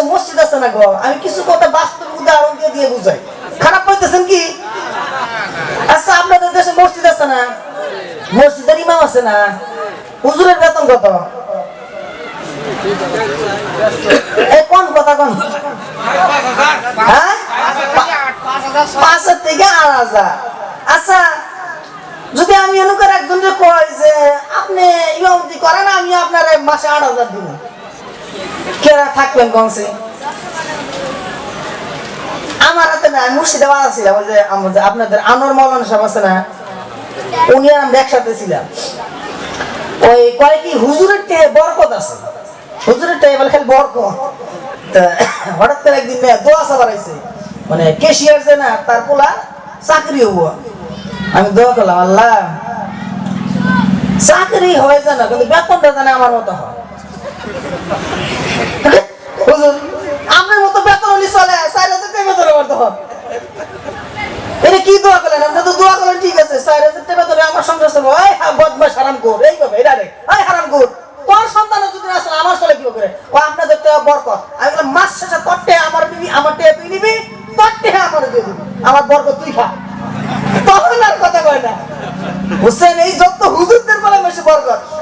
দেশে মসজিদ আছে না গো? আমি কিছু কথা বাস্তব উদাহরণ দিয়ে দিয়ে বুঝাই। খারাপ পাইতেছেন কি? আচ্ছা আপনাদের দেশে মসজিদ আছে না? মসজিদের ইমাম আছে না? হুজুরের বেতন কত? কোন কথা কোন? হ্যাঁ? পাঁচ থেকে আট হাজার। আচ্ছা যদি আমি অনুকার একজনকে কই যে, আপনি ইমামতি করেন আমি আপনার মাসে আট হাজার দিব। কেরা থাকবেন কমসে? আমার হাতে না, আমি মুর্শিদে বাধা ছিলাম ওই যে আমার আপনাদের আনোয়ার মৌলানা সাহেব আছে না, উনি আর আমি একসাথে ছিলাম। ওই কয় কি হুজুরের টেয়ে বরকত আছে। হুজুরের টেয়ে বলে খালি বরকত। তা হঠাৎ করে একদিন মেয়ে দোয়া সাবার আইছে। মানে কেশিয়ার যে না, তার পোলা চাকরি হব। আমি দোয়া করলাম, আল্লাহ, চাকরি হয়ে যায় না, কিন্তু বেতনটা জানে আমার মতো হয়। হুজুর সন্তান যদি আসলে আমার চলে কি করে? ও, আপনাদের তো বরকত। আমি বললাম, মাস শেষে তোর আমার দিবি আমার টেহা তুই নিবি আমার দিয়ে আমার বরকত তুই খা। তখন আর কথা কয় না। হোসেন, এই যত হুজুরদের বলে, বেশি বরকত।